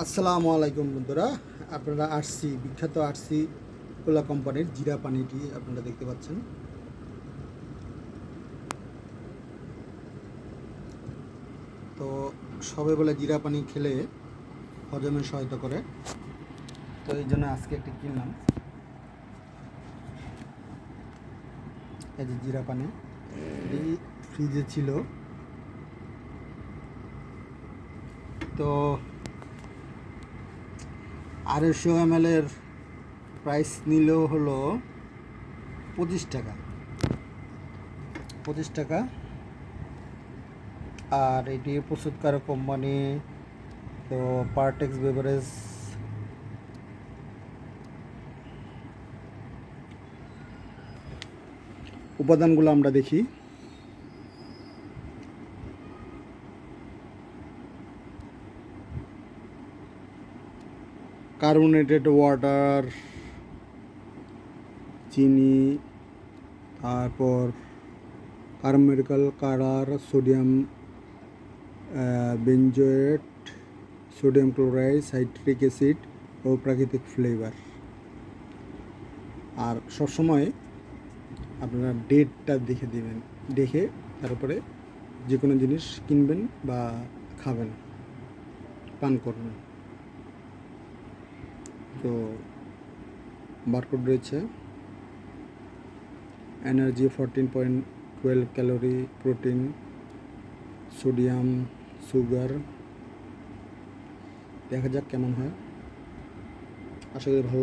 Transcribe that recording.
আসসালামু আলাইকুম বন্ধুরা, আপনারা আরসি, বিখ্যাত আরসি কোলা কোম্পানির জিরা পানিটি আপনারা দেখতে পাচ্ছেন। তো সবে বলে জিরা পানি খেলে হজমে সহায়তা করে। তো এই জন্য আজকে একটি কিনলাম। এই যে জিরা পানি এই ফ্রিজে ছিল। তো আড়াইশো এম এর প্রাইস নিল হলো পঁচিশ টাকা। পঁচিশ টাকা। আর এটি প্রস্তুতকার কোম্পানি তো পার্টেক্স বেভারেজ উপাদানগুলো আমরা দেখি। কার্বনেটেড ওয়াটার, চিনি, তারপর কার্মেরিকাল colour sodium benzoate sodium chloride, citric acid ও প্রাকৃতিক ফ্লেভার। আর সবসময় আপনারা ডেটটা দেখে দিবেন, দেখে তারপরে যে কোনো জিনিস কিনবেন বা খাবেন, পান করবেন। তো বারকোড রয়েছে। Energy fourteen point twelve calorie protein sodium sugar দেখা যাক কেমন হয়। আশা করি ভালো